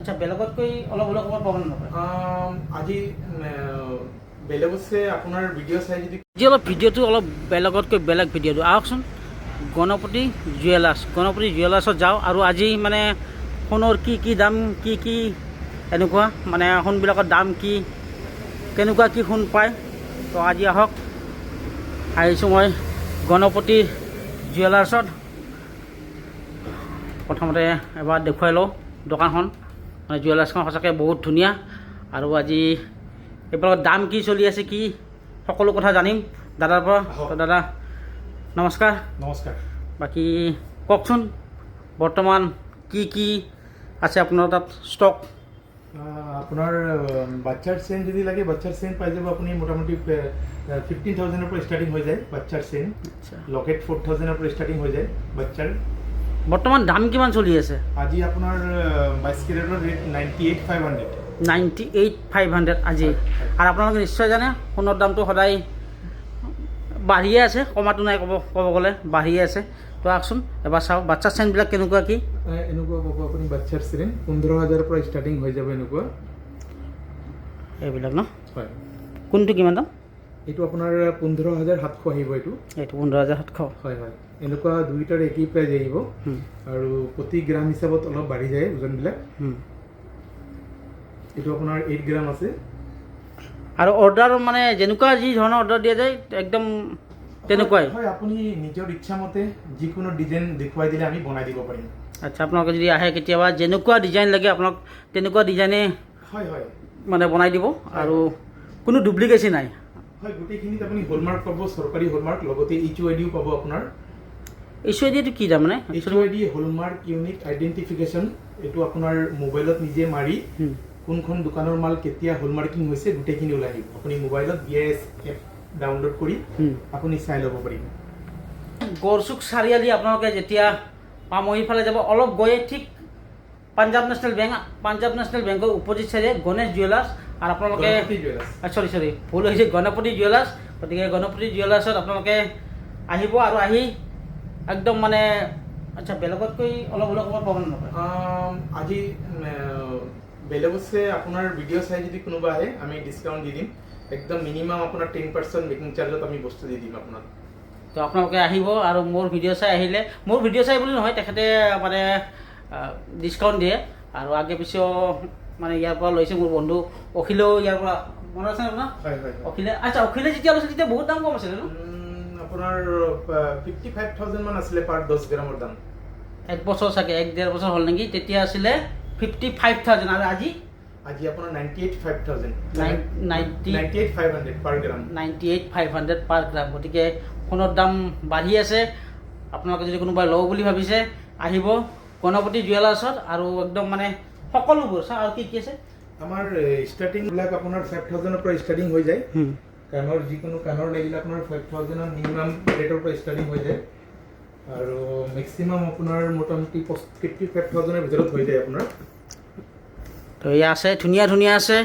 আচ্ছা বেলেগতকৈ অলপ অলপ ক'ব পাব নাপায়? আজি বেলেগতছে আপোনাৰ ভিডিঅ' চাই যদি আজি অলপ ভিডিঅ'টো অলপ বেলেগতকৈ বেলেগ ভিডিঅ'টো। আহকচোন গণপতি জুৱেলাৰ্ছ। গণপতি জুৱেলাৰ্ছত যাওঁ আৰু আজি মানে সোণৰ কি কি দাম কি কি এনেকুৱা মানে সোণবিলাকৰ দাম কি কেনেকুৱা কি সোণ পায়। তো আজি আহক আহিছোঁ মই গণপতি জুৱেলাৰ্ছত। প্ৰথমতে এবাৰ দেখুৱাই লওঁ দোকানখন। মানে জুৱেলাৰ্ছখন সঁচাকৈ বহুত ধুনীয়া। আৰু আজি এইবিলাকৰ দাম কি চলি আছে কি সকলো কথা জানিম। দাদাৰ পৰা। দাদা নমস্কাৰ। নমস্কাৰ। বাকী কওকচোন বৰ্তমান কি কি আছে আপোনাৰ তাত ষ্টক আপোনাৰ বাচ্চাৰ চেইন যদি লাগে বাচ্চাৰ চেইন পাই যাব আপুনি মোটামুটি ফিফটিন থাউজেণ্ডৰ পৰা ষ্টাৰ্টিং হৈ যায় বাচ্চাৰ চেইন লকেট ফ'ৰ থাউজেণ্ডৰ পৰা ষ্টাৰ্টিং হৈ যায় বাচ্চাৰ বৰ্তমান দাম কিমান চলি আছে? আজি আপোনাৰ বাইছ কেৰেটৰ rate ninety eight five hundred ninety eight five hundred আজি। আৰু আপোনালোকে নিশ্চয় জানে সোণৰ দামটো সদায় বাঢ়িয়ে আছে কমাটো নাই ক'ব ক'ব গ'লে বাঢ়িয়ে আছে। তো আহকচোন এবাৰ চাওক বাচ্চাৰ চেইনবিলাক কেনেকুৱা কি? এনেকুৱা পাব আপুনি বাচ্চাৰ চেইন পোন্ধৰ হাজাৰৰ পৰা ষ্টাৰ্টিং হৈ যাব এনেকুৱা। এইবিলাক ন? হয়। কোনটো কিমান দাম? এইটো আপোনাৰ পোন্ধৰ হাজাৰ সাতশ আহিব এইটো। এইটো পোন্ধৰ হাজাৰ সাতশ। হয় হয়। এনেকুৱা দুইটাৰ একেই প্ৰাইজ আহিব। আৰু প্ৰতি গ্ৰাম হিচাপত অলপ বাঢ়ি যায় ওজনবিলাক। এইটো আপোনাৰ এইট গ্ৰাম আছে। আৰু অৰ্ডাৰ মানে যেনেকুৱা যি ধৰণৰ অৰ্ডাৰ দিয়া যায় একদম তেনেকুৱাই। হয় আপুনি নিজৰ ইচ্ছামতে যিকোনো ডিজাইন দেখুৱাই দিলে আমি বনাই দিব পাৰিম। আচ্ছা আপোনালোকে যদি আহে কেতিয়াবা যেনেকুৱা ডিজাইন লাগে আপোনাক তেনেকুৱা ডিজাইনে হয় হয়। মানে বনাই দিব। আৰু কোনো ডুপ্লিকেচি নাই। হয় গোটেইখিনিত আপুনি হলমাৰ্ক পাব চৰকাৰী হলমাৰ্ক লগতে এইচ আই ডিও পাব আপোনাৰ। এডিটো কি তাৰমানে H I D hallmark unique identification এইটো আপোনাৰ মোবাইলত নিজে মাৰি কোনখন দোকানৰ মাল কেতিয়া হলমাৰ্কিং হৈছে গোটেইখিনি ওলাই আহিব। আপুনি মোবাইলত B I S app download কৰি আপুনি চাই ল'ব পাৰিব। গড়চুক চাৰিআলি আপোনালোকে যেতিয়া পামহি ফালে যাব অলপ গৈয়ে ঠিক Punjab national bank Punjab national বেংকৰ অপজিট চাইডে গণেশ জুৱেলাৰ্ছ আৰু আপোনালোকে চৰি চৰি ভুল হৈছে গণপতি জুৱেলাৰ্ছ। গতিকে গণপতি জুৱেলাৰ্ছত আপোনালোকে আহিব আৰু আহি একদম মানে আচ্ছা বেলেগতকৈ অলপ অলপ ক'ব পাব নাপায় আজি বেলেগতছে আপোনাৰ ভিডিঅ' চাই যদি কোনোবা আহে আমি ডিছকাউণ্ট দি দিম। একদম মিনিমাম আপোনাৰ টেন পাৰ্চেণ্ট মেকিং চাৰ্জত আমি বস্তু দি দিম আপোনাক। তো আপোনালোকে আহিব আৰু মোৰ ভিডিঅ' চাই আহিলে মোৰ ভিডিঅ' চাই বুলি নহয় তেখেতে মানে ডিছকাউণ্ট দিয়ে। আৰু আগে পিছেও মানে ইয়াৰ পৰা লৈছে মোৰ বন্ধু অখিলেও ইয়াৰ পৰা মনত আছে আপোনাৰ? অখিলে আচ্ছা অখিলে যেতিয়া লৈছে তেতিয়া বহুত দাম কম আছিলে ন? আপোনাৰ ফিফটি ফাইভ থাউজেণ্ড মান আছিলে পাৰ দহ গ্ৰামৰ দাম। এক বছৰ চাগে এক ডেৰ বছৰ হ'ল নেকি? তেতিয়া আছিলে ফিফটি ফাইভ থাউজেণ্ড আৰু আজি? আজি আপোনাৰ ninety eight five thousand ninety eight five hundred per gram ninety eight five hundred per গ্ৰাম গতিকে সোণৰ দাম বাঢ়ি আছে। আপোনালোকে যদি কোনোবাই লওঁ বুলি ভাবিছে আহিব। গণপতি জুৱেলাৰ্ছত আৰু একদম মানে সকলোবোৰ। চা আৰু কি কি আছে। আমাৰ ষ্টাৰ্টিংবিলাক আপোনাৰ ফাইভ থাউজেণ্ডৰ পৰা ষ্টাৰ্টিং হৈ যায়। কাণৰ যিকোনো কাণৰ লাগিলে আপোনাৰ ফাইভ থাউজেণ্ডৰ মিনিমাম ৰেটৰ পৰা ষ্টাৰ্টিং হৈ যায়। আৰু মেক্সিমাম আপোনাৰ মোটামুটি ফিফটি ফাইভ থাউজেণ্ডৰ ভিতৰত হৈ যায় আপোনাৰ। তো এয়া আছে ধুনীয়া ধুনীয়া আছে।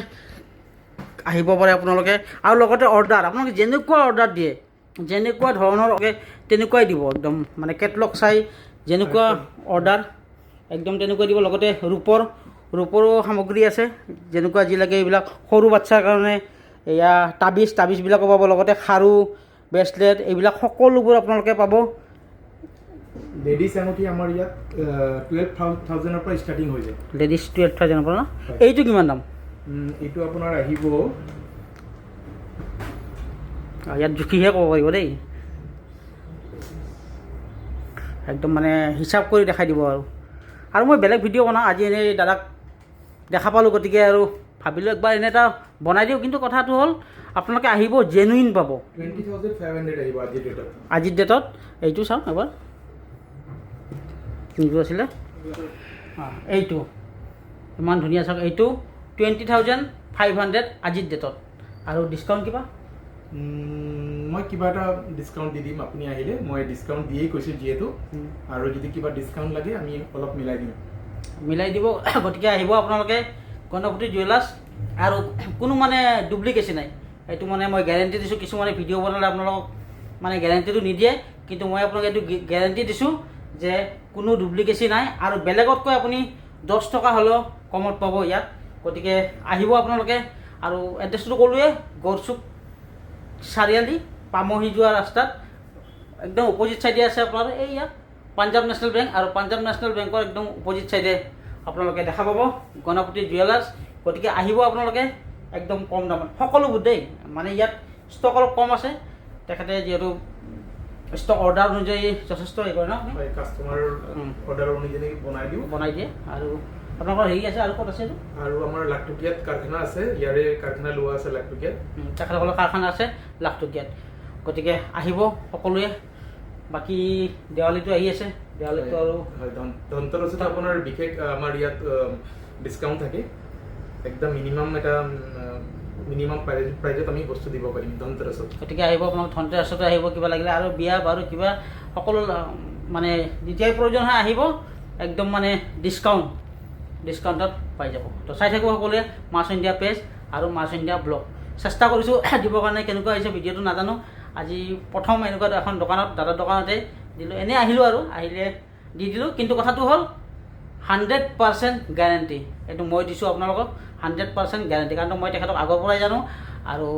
আহিব পাৰে আপোনালোকে। আৰু লগতে অৰ্ডাৰ আপোনালোকে যেনেকুৱা অৰ্ডাৰ দিয়ে যেনেকুৱা ধৰণৰ তেনেকুৱাই দিব একদম। মানে কেটলগ চাই যেনেকুৱা অৰ্ডাৰ একদম তেনেকুৱা দিব। লগতে ৰূপৰ ৰূপৰো সামগ্ৰী আছে। যেনেকুৱা যি লাগে এইবিলাক সৰু বাচ্ছাৰ কাৰণে এয়া তাবিজ তাবিজবিলাকো পাব। লগতে খাৰু ব্ৰেচলেট এইবিলাক সকলোবোৰ আপোনালোকে পাব। লেডিজ আঙুঠি আমাৰ ইয়াত টুৱেল্ভ থাউজেণ্ডৰ পৰা ষ্টাৰ্টিং হৈ যায়। লেডিজ টুৱেল্ভ থাউজেণ্ডৰ পৰা ন? হয়। এইটো কিমান দাম? এইটো আপোনাৰ আহিব। ইয়াত জুখিহে ক'ব পাৰিব দেই। একদম মানে হিচাপ কৰি দেখাই দিব আৰু। আৰু মই বেলেগ ভিডিঅ' বনাওঁ আজি এনেই দাদাক দেখা পালোঁ গতিকে আৰু ভাবিলোঁ একবাৰ এনে এটা বনাই দিওঁ কিন্তু কথাটো হ'ল আপোনালোকে আহিব জেনুইন পাব। আজিৰ ডেটত এইটো চাওঁ এবাৰ। কোনটো আছিলে। এইটো। ইমান ধুনীয়া চাওক এইটো টুৱেণ্টি থাউজেণ্ড ফাইভ হাণ্ড্ৰেড আজিৰ ডেটত আৰু ডিছকাউণ্ট কিবা? মই কিবা এটা ডিছকাউণ্ট দি দিম আপুনি আহিলে। মই ডিছকাউণ্ট দিয়েই কৈছোঁ যিহেতু। আৰু যদি কিবা ডিছকাউণ্ট লাগে আমি অলপ মিলাই দিম। মিলাই দিব গতিকে আহিব আপোনালোকে গণপতি জুৱেলাৰ্ছ আৰু কোনো মানে ডুপ্লিকেচি নাই। এইটো মানে মই গেৰেণ্টি দিছোঁ কিছুমানে ভিডিঅ' বনালে আপোনালোকক মানে গেৰেণ্টিটো নিদিয়ে। কিন্তু মই আপোনাক এইটো গেৰেণ্টি দিছোঁ যে কোনো ডুপ্লিকেচি নাই। আৰু বেলেগতকৈ আপুনি দহ টকা হ'লেও কমত পাব ইয়াত। গতিকে আহিব আপোনালোকে। আৰু এড্ৰেছটো ক'লোৱে, গড়চুক, চাৰিআলি, পামহি যোৱা ৰাস্তাত। একদম অপজিট চাইডে আছে আপোনাৰ এই ইয়াত পাঞ্জাৱ নেশ্যনেল বেংক আৰু পাঞ্জাৱ নেশ্যনেল বেংকৰ একদম অপজিট চাইডে আপোনালোকে দেখা পাব গণপতি জুৱেলাৰ্ছ গতিকে আহিব আপোনালোকে একদম কম দামত। সকলোবোৰ দেই মানে ইয়াত ষ্টক অলপ কম আছে। তেখেতে যিহেতু ষ্টক অৰ্ডাৰ অনুযায়ী যথেষ্ট হেৰি কৰে ন? কাষ্টমাৰ। অৰ্ডাৰ অনুযায়ী বনাই দিওঁ। বনাই দিয়ে। আৰু আপোনালোকৰ হেৰি আছে আৰু ক'ত আছে আৰু আমাৰ লাখটকীয়াত কাৰখানা আছে ইয়াৰে কাৰখানা লোৱা আছে লাখটকীয়াত। তেখেতসকলৰ কাৰখানা আছে লাখটকীয়াত। গতিকে আহিব সকলোৱে। বাকী দেৱালীটো আহি আছে। দেৱালীটো আৰু ধন- ধনতেৰছত আপোনাৰ বিশেষ আমাৰ ইয়াত ডিছকাউণ্ট থাকে। একদম মিনিমাম এটা মিনিমাম প্ৰাইজত আমি বস্তু দিব পাৰিম ধনতেৰছত গতিকে আহিব আপোনালোক ধনতেৰাছতে আহিব কিবা লাগিলে আৰু বিয়া বাৰু কিবা সকলো মানে যেতিয়াই প্ৰয়োজন হয় আহিব একদম মানে ডিছকাউণ্ট ডিছকাউণ্টত পাই যাব। তো চাই থাকিব সকলোৱে মাছ ইণ্ডিয়া পেজ আৰু মাছ ইণ্ডিয়া ব্লগ। চেষ্টা কৰিছোঁ দিবৰ কাৰণে কেনেকুৱা হৈছে ভিডিঅ'টো নাজানো। আজি প্ৰথম এনেকুৱা এখন দোকানত দাদাৰ দোকানতে দিলোঁ। এনেই আহিলোঁ আৰু, আহিলে দি দিলোঁ। কিন্তু কথাটো হ'ল হাণ্ড্ৰেড পাৰ্চেণ্ট গেৰাণ্টি এইটো মই দিছোঁ আপোনালোকক হাণ্ড্ৰেড পাৰ্চেণ্ট গেৰাণ্টি কাৰণ মই তেখেতক আগৰ পৰাই জানো আৰু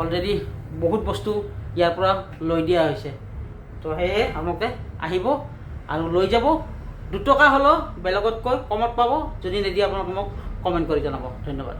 অলৰেডি বহুত বস্তু ইয়াৰ পৰা লৈ দিয়া হৈছে। তো সেয়ে আপোনালোকে আহিব আৰু লৈ যাব। দুটকা হ'লেও বেলেগতকৈ কমত পাব। যদি নিদিয়ে আপোনালোকে মোক কমেণ্ট কৰি জনাব। ধন্যবাদ।